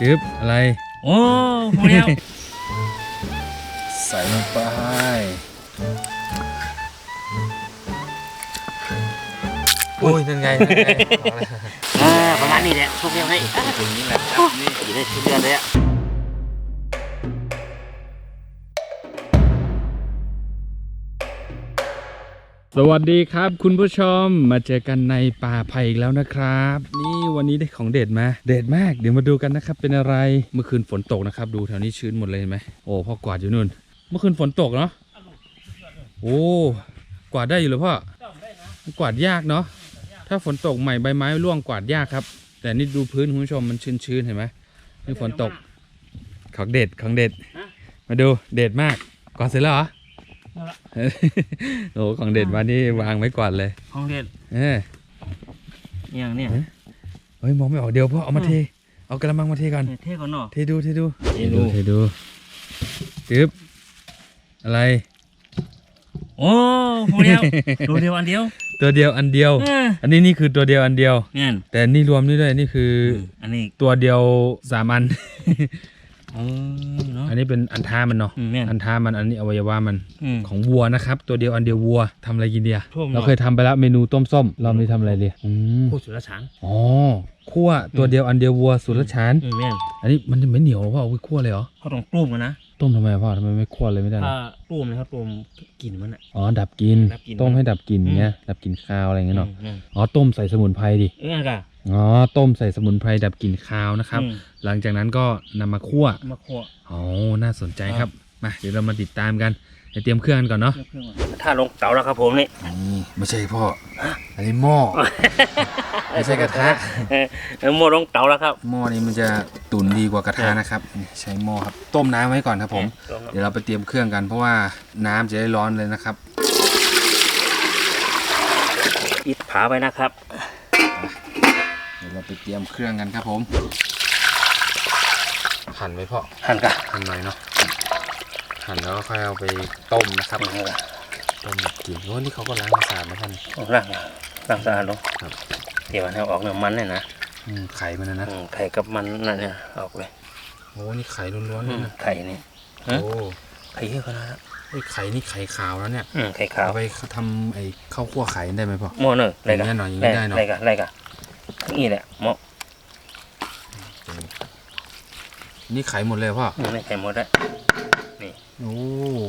จึ๊บอะไร โอ้พอแล้ว ใส่ลงไปโอ้ยนั่นไงนั่นไง เอาละอ่าประมาณนี้แหละพวกเดียวให้อย่างนี้แหละครับนี่อยู่ได้ทุกเดือนเลยอะ สวัสดีครับคุณผู้ชมมาเจอกันในป่าไผ่อีกแล้วนะครับ นี่วันนี้ได้ของเด็ดมาเด็ดมากเดี๋ยวมาดูกันนะครับเป็นอะไรเมื่อคืนฝนตกนะครับดูแถวนี้ชื้นหมดเลยเห็นไหมโอ้พ่อกวาดอยู่นู่น เมื่อคืนฝนตกเนาะโอ้กวาดได้อยู่เหรือพ่อกวาดยากเนาะถ้าฝนตกใหม่ใบไม้ร่วงกวาดยากครับ แต่นี่ดูพื้นคุณผู้ชมมันชื้นๆเห็นไหมนี่ฝนตกของเด็ดของเด็ด มาดูเด็ดมากกวาดเสร็จแล้วเหรอ โอ้ของเด็ดมานี่วางไว้ก่อนเลยห้องเด็ดเอออย่างเนี้ยเฮ้ยมองไม่ออกเดี๋ยวพ่อเอามาเท เอากระมังมาเทก่อนเท่ก่อนเนาะเทดูเทดูเทดูเทดูจึ๊บอะไร โอ้พอแล้วตัวเดียวอันเดียว ตัวเดียวอันเดียวเอออันนี้นี่คือตัวเดียวอันเดียวเนี่ยแต่นี่รวมนี่ด้วยนี่คือ อันนี้ตัวเดียวสามอัน อ๋อเนาะ อันนี้เป็นอันท้ามันเนาะ อืมเนี่ยอันท้ามันอันนี้อวัยวะมันอืมของวัวนะครับ ตัวเดียวอันเดียววัวทำอะไรกินเดียท่วมเราเคยทำไปแล้วเมนูต้มส้มรอบนี้ทำอะไรเดียอืมพูดสุดละช้างอ๋อคั่วตัวเดียวอันเดียววัวสุรชาน อืมเนี่ยอันนี้มันจะไม่เหนียวหรอพ่อเอาไปคั่วเลยเหรอ เขาต้องตุ้มกันนะ ต้มทำไมอะพ่อทำไมไม่คั่วเลยไม่ได้เหรถ้าอตุ้มเลยเขาตุ้มกลิ่นมันอะ อ๋อดับกลินดับกลิ่นต้มให้ดับกลินอืม เงี้ยดับกลินคาวอะไรเงี้ยเนาะอืมอ๋อต้มใส่สมุนไพรดิเอออะอ๋อต้มใส่สมุนไพรดับกลิ่นคาวนะครับ อืมหลังจากนั้นก็นำมาคั่ว มาคั่ว อ๋อ น่าสนใจครับ มา เดี๋ยวเรามาติดตามกันเดี๋ยวเตรียมเครื่องกันก่อนเนาะเครื่องก่อนถ้าลงเตาแล้วครับผมนี่นี่ไม่ใช่พ่ออันนี้หม้อไม่ใช่กระทะเออเออหมดลงเตาแล้วครับหม้อนี้มันจะตุ๋นดีกว่ากระทะนะครับนี่ใช้หม้อครับต้มน้ำไว้ก่อนครับผม เดี๋ยวเราไปเตรียมเครื่องกัน เพราะว่าน้ำจะได้ร้อนเลยนะครับ อิดผาไปนะครับเดี๋ยวเราไปเตรียมเครื่องกันครับผมหั่นไว้พ่อหั่นกันหั่นหน่อยเนาะ หั่นแล้วก็ค่อยเอาไปต้มนะครับต้มแบบกินโอ้นี่เขาก็ล้างสะอาดนะท่านล้างล้างสะอาดลงครับเดี๋ยวมันเอาออกเนื้อมันเนี่ยนะอืมไข่มันนะนะอืมไข่กับมันนั่นเนี่ยออกเลยโอ้นี่ไข่ล้วนๆเลยนะไข่นี่ฮะโอ้ไข่เยอะขนาดนั้นเฮ้ยไข่นี่ไข่ขาวแล้วเนี่ยอืมไข่ขาวเอาไปทำไอ้ข้าวคั่วไข่ได้ไหมพ่อหม้อเนอะอะไรกันอย่างเงี้ยหน่อยอย่างเงี้ยได้เนอะอะไรกันอะไรกันนี่แหละหม้อนี่ไข่หมดเลยพ่ออืมไม่ไข่หมดแล้ว โอ้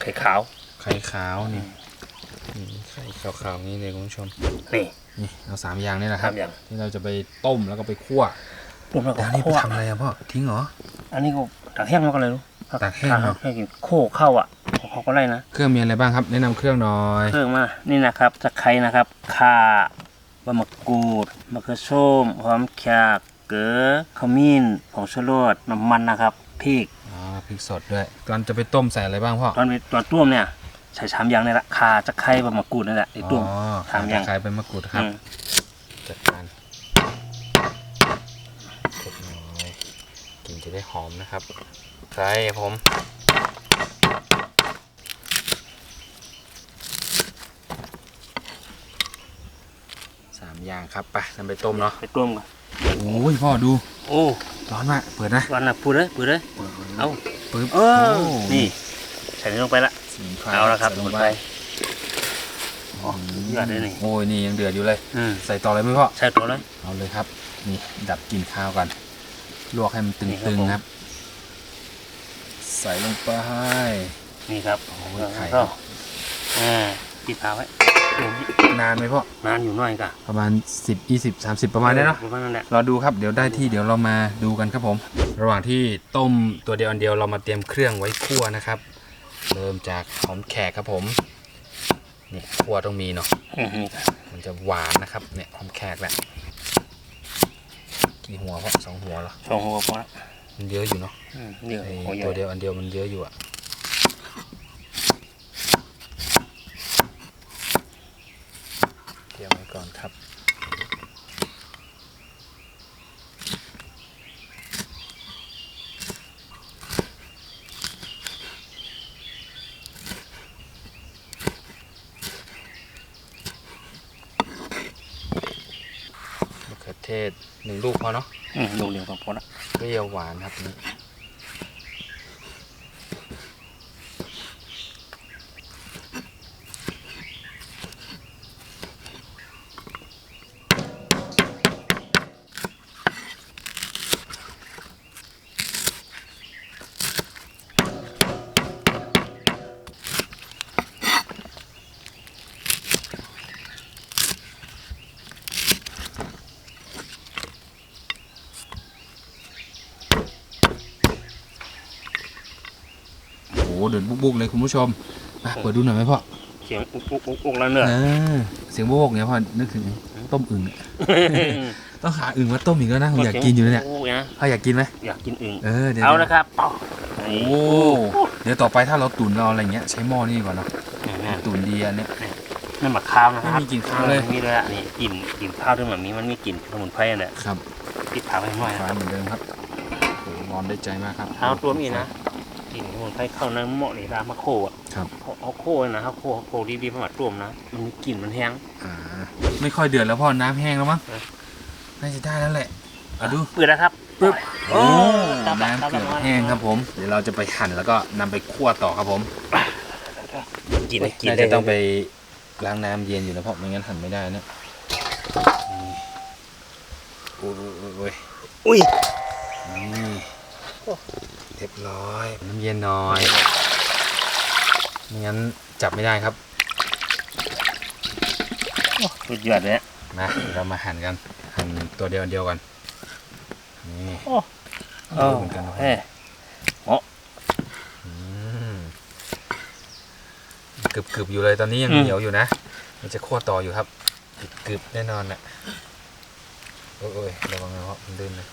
ไข่ขาว ไข่ขาวนี่นี่ไข่ขาวๆนี่เลยคุณผู้ชมนี่นี่เอาสามอย่างนี่แหละครับทำอย่างที่เราจะไปต้มแล้วก็ไปคั่วปุ่มแล้วก็แล้วนี่ไปโคทำอะไรอะพ่อทิ้งเหรออันนี้ก็ตากแห้งมันก็เลยรู้ตากแห้งเหรอให้กินโคเข้าอะของเขาก็ไล่นะเครื่องมีอะไรบ้างครับ แนะนำเครื่องหน่อยเครื่องมานี่นะครับตะไคร้นะครับข่าใบมะกรูดมะเขือส้มหอมแขกเกลือขมิ้นผงชูรสน้ำมันนะครับพริกอ๋อ พริกสดด้วยตอนจะไปต้มใส่อะไรบ้างพ่อตอนไปตอนต้มเนี่ยใส่สามอย่างนี่แหละข่าตะไคร้ใบมะกรูดนี่แหละไอ้ต้มอ๋อสามอย่างขายเป็นมะกรูดครับอืมจัดการเผ็ดน้อยกลินจะได้หอมนะครับใส่ผมสามอย่างครับไปนำไปต้มเนาะไปต้มก่อนโอ้ยพ่อดู โอ้ร้อนมากเปิดนะวันน่ะพูดเลยพูดเลยเอา ปึ๊บเออโนี่ใส่นี่ลงไปละสมุนไพเอาละครับใส่ลลงงไปไปอ๋อเดือดเลยนี่ โอ้ยนี่ยังเดือดอยู่เลย อืมใส่ต่อเลยไหมพ่อใส่ตัวเลยเอาเลยครับ นี่ดับกลิ่นข้าวก่อนลวกให้มันนี่ครัตึบงผมๆครับใส่ลงไป นี่ครับโอ้ยไข่ ก็อ่าปิดฝาไว้เดี๋ยว นี้นานไหมพ่อนานอยู่หน่อยกะประมาณ 10 20 30 ประมาณนี้เนาะประมาณนั้นแหละรอดูครับเดี๋ยวได้ที่เดี๋ยวเรามาดูกันครับผม ระหว่างที่ต้มตัวเดียวอันเดียวเรามาเตรียมเครื่องไว้คั่วนะครับ เริ่มจากหอมแขกครับผมนี่คั่วต้องมีเนาะอืมนี่ครับมันจะหวานนะครับเนี่ยหอมแขกแหละกี่หัวพ่อสองหัวเหรอสองหัวพอละมันเยอะอยู่เนาะอืมเดี๋ยวไอ้หัวใหญ่ตัวเดียวอันเดียวมันเยอะอยู่อะเตรียมไว้ก่อนครับ มะเขือเทศหนึ่งลูกพอเนาะอืมลูกเดียวก็พอละเปรี้ยวหวานครับนี่ เดือดบุกๆเลยคุณผู้ชมมาเปิดดูหน่อยไหมพ่อเสียงอุกอุกอุกอุกแล้วเนื้ออ่าเสียงบุกๆเนี่ยพ่อนึกถึงต้มอึ่งเนี่ยต้องหาอึ่งมาต้มอีกแล้วนะผมอยากกินอยู่เนี่ยโอ้ยนะพ่ออยากกินไหมอยากกินอึ่งเออเดี๋ยวเอาละครับเป่าโอ้เดี๋ยวต่อไปถ้าเราตุ๋นเราอะไรเงี้ยใช้หม้อนี่ก่อนเนาะตุ๋นดีอันเนี้ยนั่นหมักข้าวนะครับไม่มีกลิ่นข้าวเลยมีเลยอะนี่กลิ่นกลิ่นข้าวด้วยแบบนี้มันมีกลิ่นสมุนไพรนั่นแหละครับติดผาไปหน่อยนะฟ้าเหมือนเดิมครับโอ้ร้อนได้ใจมากครับเอาตัวมีนะ กลิ่นสมุนไพรเข้าในหม้อนี่รามะโคอะครับเอาเอาโคนะเอาโคเอาโคดีๆประมาทรวมนะมันมีกลิ่นมันแห้งอ่าไม่ค่อยเดือดแล้วพ่อน้ำแห้งแล้วมั้งเออน่าจะได้แล้วแหละอะดูเปิดแล้วครับปึ๊บโอ้โอ้ตามหลัน้ำเกือบตามหลัแห้งครับผม เดี๋ยวเราจะไปหั่นแล้วก็นำไปคั่วต่อครับผมกินได้กินน่าได้จะต้องไปล้างน้ำเย็นอยู่นะเพราะไม่งั้นหั่นไม่ได้นะโอ้ยโอ้ยโอ้ยอุ้ยนี่ เรียบร้อย น้ำเย็นหน่อยไม่งั้นจับไม่ได้ครับสุดยอดเลยมาเดี๋ยวเรามาหั่นกัน หั่นตัวเดียวอันเดียวกัน นี่โอ้ดูเหมือนกันนะเฮ้ยอืมกรึบกรึบอยู่เลยตอนนี้ยังอืมเหนียวอยู่นะ มันจะคั่วต่ออยู่ครับกรึบกรึบแน่นอนแหละโอ้ยระวังนะเพราะมันลื่นเลย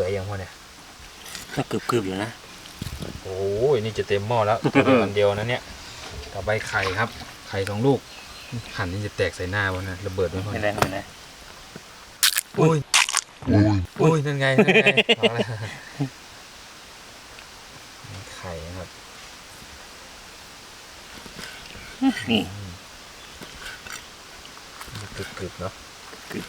ปื่อยยังพอเนี่ยมันกรึบๆอยู่นะ โอ้ยนี่จะเต็มหม้อแล้วตัวเดียวอันเดียวนะเนี่ยต่อไปไข่ครับ ไข่สองลูก หั่นนี่จะแตกใส่หน้าวะนะระเบิดไม่พอไม่เนี่ยได้ไม่ได้โอ้ยโอ้ยโอ้ยนั่นไงนั่นไงเอาละไข่นะครับนี่กรึบกรึบๆเนาะกรึบ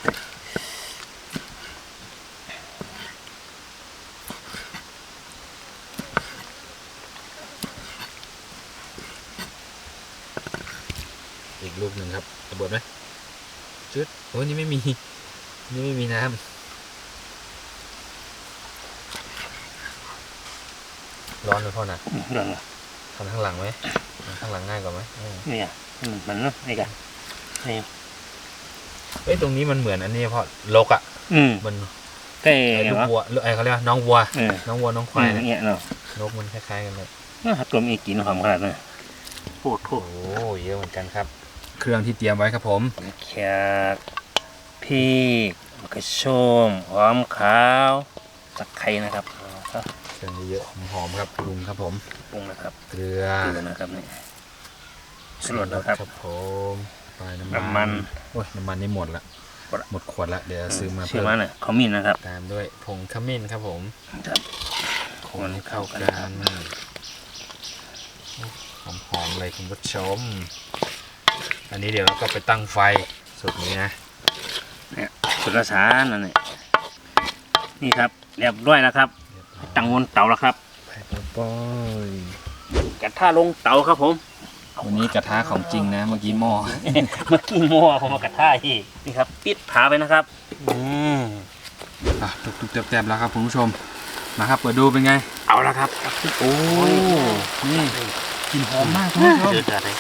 อีกลูกหนึ่งครับระเบิดไหมจุดโอ้ยนี่ไม่มี นี่ไม่มีน้ำร้อนไหมพ่อน่ะเรื่องอะทำข้างหลังไหมทำข้างหลังง่ายกว่าไหมเออนี่อะมันมันเนาะนี่กันนี่เอ้ยตรงนี้มันเหมือนอันนี้พ่อลกอะอืมมันใกล้ไอ้ลูกวะวัวหรือไอ้เขาเรียกว่าน้องวัวเออน้องวัวน้องคควาวายยอย่างเนี่ยเงี้ยเนาะนกมันคล้ายๆกันเลยน่าตัวมีกลิ่นหอมขนาดนั้นโคตรโคโอ้ตรเยอะเหมือนกันครับ เครื่องที่เตรียมไว้ครับผมแขกพริกมะเขือส้มหอมขาวตะไคร้นะครับเอาครับเครื่องเยอะๆหอมๆครับปรุงครับผมปรุงนะครับเกลือเกลือนะครับนี่สลดนะครับครับผมปลายน้ำมันน้ำมันโอ้ยน้ำมันนี่หมดละหมดละหมดขวดละเดี๋ยวซื้อมาชื่เพิ่อมมันน่ะขมิ้นนะครับ ตามด้วยผงขมิ้นครับผมครับคนให้เข้ากันหอมๆเลยคุณผู้ชม อันนี้เดี๋ยวเราก็ไปตั้งไฟสุดนี้นะสุดละสารนั่นนี่นี่ครับเรียบร้อยแล้วครับ ตั้งบนเตาแล้วครับไปป้อยกระทะลงเตาครับผมวันนี้กระทะของจริงนะ เมื่อกี้หม้อเมื่อกี้หม้อผมมากระทะอีกนี่ครับ ปิดผาไปนะครับอืมอะตุกๆแตบๆแล้วครับคุณผู้ชมมาครับเปิดดูเป็นไง เอาละครับ โอ้นี่กลิ่นหอมมากคุณผู้ชมเดือดเลย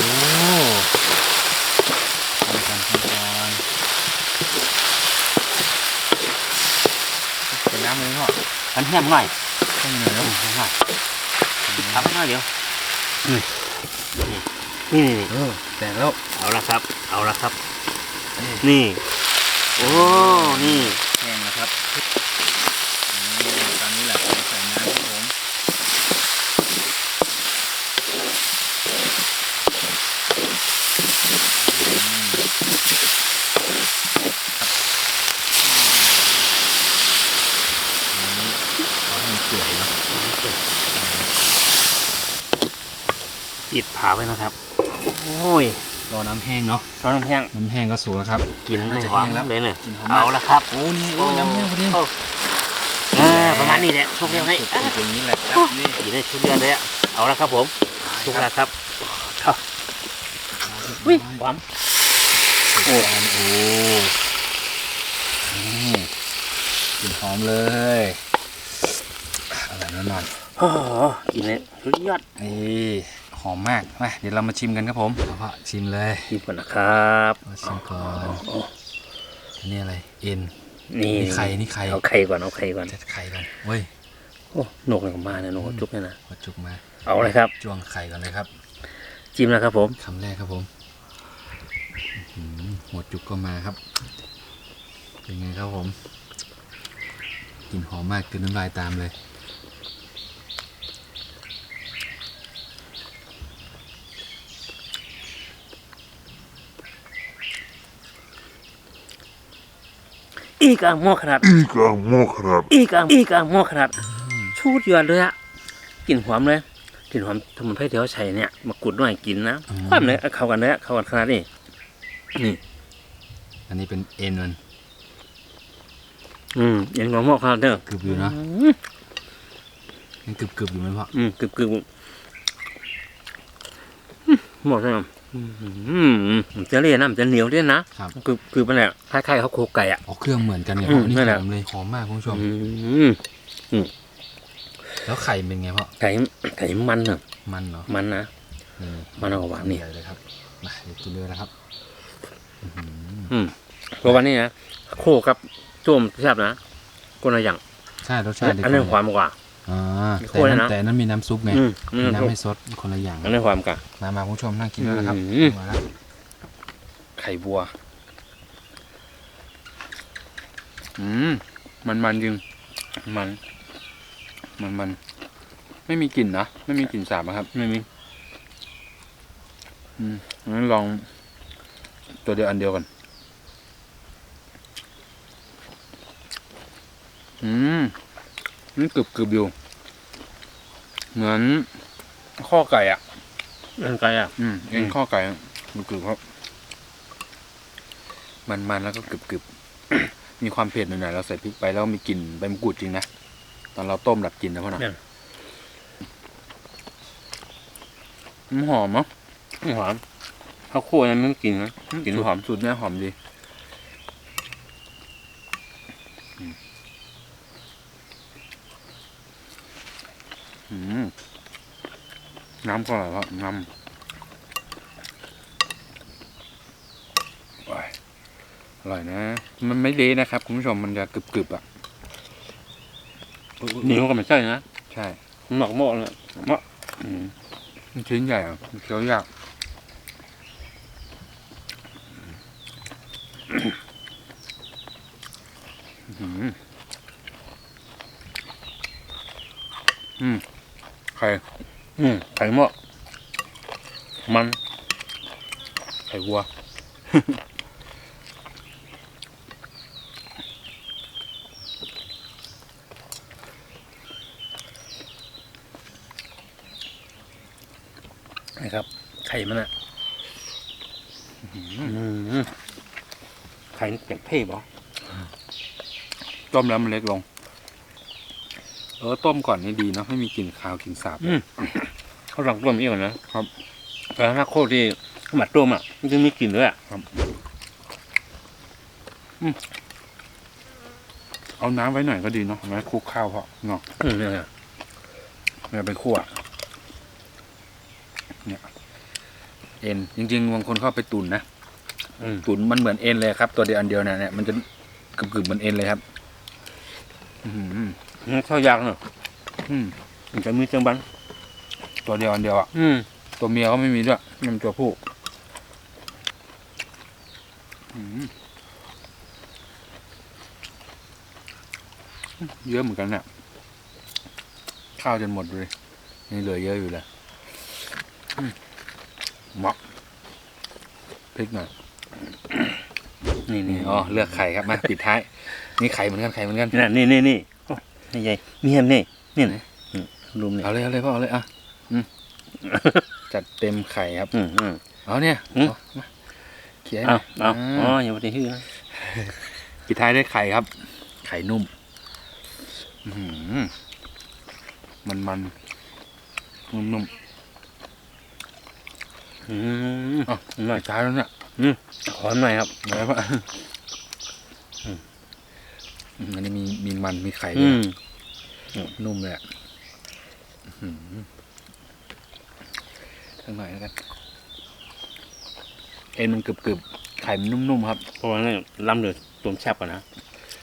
โอ้ทำกันทำกันเป็นน้ำเลยพ่อมันแห้งหน่อยให้หน่อยแล้วแห้งหน่อยปิดผาไปหน่อยเดียวนี่นี่นี่แตกแล้วเอาละครับ เอาละครับ นี่ โอ้ นี่แห้งแล้วครับนี่ตอนนี้แหละเราใส่น้ำครับผมเอาให้มันเปื่อยเนาะ ปิดผาไว้นะครับ โอ้ย รอน้ำแห้งเนาะร้อนน้ำแห้ง น้ำแห้งก็สุกแล้วครับ กินน่าไม่จะหวานแห้งแล้วเลยเนี่ยกินหอมมากเอาละครับ โอ้นี่โอ้น้ำแห้งพอดีโเออประมาณนี้แหละทุกเรื่องให้สุกอย่างนี้แหละครับนี่อยู่ในชุดเดือนเลยอะเอาละครับผมทุกแล้วครับวิ่งหวานโอ้โอ้นี่กลินหอมเลยอะไรแน่นอนโอ้โหกินเลยสุดยอดนี่ หอมมากมาเดี๋ยวเรามาชิมกันครับผมเอาพ่อชิมเลยกินก่อนนะครับมาชิมก่อนอันนี่อะไรเอ็นนี่นี่ไข่นี่ไข่เอาไข่ก่อนเอาไข่ก่อนจัดไข่ก่อนเว้ยโอ้หนกเลยมาเนี่ยหนกจุกเนี่ยนะกดจุกมา เอาเลยครับจ้วงไข่ก่อนเลยครับ จิ้มแล้วครับผมคำแรกครับผมอื้อหือหัวจุกก็มาครับ เป็นไงครับผมกลิ่นหอมมากกลืนน้ำลายตามเลย อีกอะหม้อขนาด Iga mokrat. อีกอะอีกอะหม้อขนาดชูดยอดเลยอะกลิ่นหอมเลยกลิ่นหอมสมุนไพรที่เขาใช้เนี่ยมากรูดหน่อยกินนะอืมความเลยเอาเข้ากันเลยอะเข้ากันขนาดนี้นี่ อันนี้เป็นเอ็นมัน อืมเย็นของหม้อขนาดเด้อกรึบอยู่เนาะอืมยังกรึบกรึบๆอยู่ไหมพ่ออืมกึบกึบหมดแล้วอืมอื มมันจะเลี่ยนนะมันจะเหนียวด้วยนะครับกึบกึบมันแหละคล้ายๆเขาโคไก่อะออกเครื่องเหมือนกันเลยอืพ่มอนี่นั่นแหละหอมเลยหอมมากคุณผู้ชม อืมแล้วไข่เป็นไงพ่อไก่ไก่มันเนอะมันเหรอมันนะนี่มันเอาหวานนี่ใหญ่เลยครับมาเดี๋ยวกินเลยนะครับอื้อหืออืมเพราะวันนี้นะโคกับจุ่มแซ่บนะคนละอย่างใช่รสชาติเดียวอันกันี้เลยความกว่า อ่าโคแต่ตรนั้นนะแต่นั้นมีน้ำซุปไงอืมมีนี่น้ำให้ซดคนละอย่างอันนี้ความกว่ามามาคุณผู้ชมนั่งกินด้วยนะครับอืม มาแล้วไข่บัว อืม มันมันจริง มัน มันมันไม่มีกลิ่นนะ ไม่มีกลิ่นสาบนะครับ ไม่มี อืมงั้นลอง ตัวเดียวอันเดียวกัน อืมนี่กรึบกรึบอยู่ เหมือนข้อไก่อะเรื่องไก่อะ อืมเอ็นข้อไก่อะมันกรึบครับ มันมันแล้วก็กรึบกรึบมีความเผ็ดหน่อยๆเราใส่พริกไปแล้วมีกลิ่นใบมะกรูดจริงนะ ตอนเราต้มดับกลิ่นนะพ่อหน่อยมันหอมเนาะหอมข้าวคั่วนั้นไม่กินนะกลินหอมสูตรเนี้ยหอมดีอืมอืม น้ำก็อร่อยครับน้ำว้ายอร่อยนะ มันไม่เละนะครับ คุณผู้ชมมันจะกรึบๆอะเหนียวก็ไม่ใช่นะ ใช่หมักหม้อเลยหม้ออืมมันชิ้นใหญ่อะมันเคี้ยวยากอื้อหืออืม ไข่ อืมไข่หม้อมัน ไข่วัว นะครับ ไข่มันอะไข่เก็บเพ่บอต้มแล้วมันเล็กลง เออต้มก่อนนี่ดีเนาะไม่มีกลิ่นคาวกลิ่นสาบอืมเขาลองต้มอีกก่อนนะครับแต่ถ้าโคตรที่หมัดต้มอะมันจะมีกลิ่นด้วยอะเอาน้ำไว้หน่อยก็ดีเนาะเอาไว้คลุกข้าวพอเนาะอืมเนี่ยนะไม่เอาไปคั่วเนี่ยเอ็นจริงๆบางคนเข้าไปตุนนะอืมตุนมันเหมือนเอ็นเลยครับ ตัวเดียวอันเดียวเนี่ยเนี่ยมันจะกรึบๆเหมือนเอ็นเลยครับ อือหือนี่ ข้าวยากเนอะอืมมันจะมีจังบันตัวเดียวอันเดียวอะอืมตัวเมียก็ไม่มีด้วยมันตัวผู้อืมเยอะเหมือนกันเนี่ยข้าวจนหมดเลยนี่เหลือเยอะอยู่เลยอืมเหมาะพริกหน่อยนี่นี่อ๋อเลือกไข่ครับมาปิดท้าย นี่ไข่เหมือนกันไข่เหมือนกันนี่นี่นี่ นี่โอ้นี่ใหญ่มีเห็นนี่นี่นะอืมรุมนี่เอาเลยเอาเลยพ่อเอาเลยอะอืมจัดเต็มไข่ครับอืมอืมอเอาเนี่ยอืมเอามาเขียนเอาเอาอือ๋อมอย่าไปที่ฮื้อนะปิดท้ายด้วยไข่ครับ ไข่นุ่มอื้อหือมันมันนุ่มนุ่มอืมๆอะหน่อยปิดท้ายแล้วเนี่ยอืมหอมหน่อยครับไหนวะ อืมอันนี้มีมีมันมีไข่ด้อืวยมนุ่มเลยอะอื้อหือทั้งหน่อยแล้วกัน เอ็นมันกรึบกรึบๆ ไข่มันนุ่มๆครับ เพราะว่านี่ล้ำเลยตัวแซ่บกว่านะ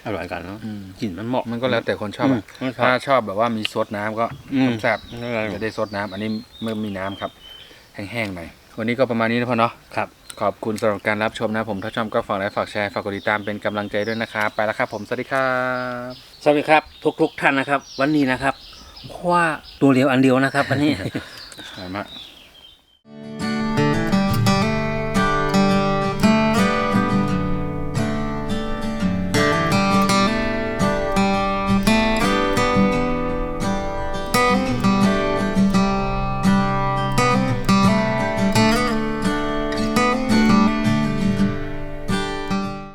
อร่อยกันเนาะอืมกลิ่นมันเหมาะ มันก็แล้วแต่คนชอบอะมถ้าชอบแบบว่ามีซดน้ำก็อืมแซ่บไม่เป็นไรจะได้ซดน้ำอันนี้ไม่มีน้ำครับ แห้งๆหน่อย วันนี้ก็ประมาณนี้นะพ่อเนาะ ครับ ขอบคุณสำหรับการรับชมนะผมถ้าชอบก็ฝากไลค์ฝากแชร์ฝากกดติดตามเป็นกำลังใจด้วยนะครับไปแล้วครับ ผมสวัสดีครับสวัสดีครับ ทุกๆท่านนะครับ วันนี้นะครับคว้าตัวเดียวอันเดียวนะครับ วันนี้มา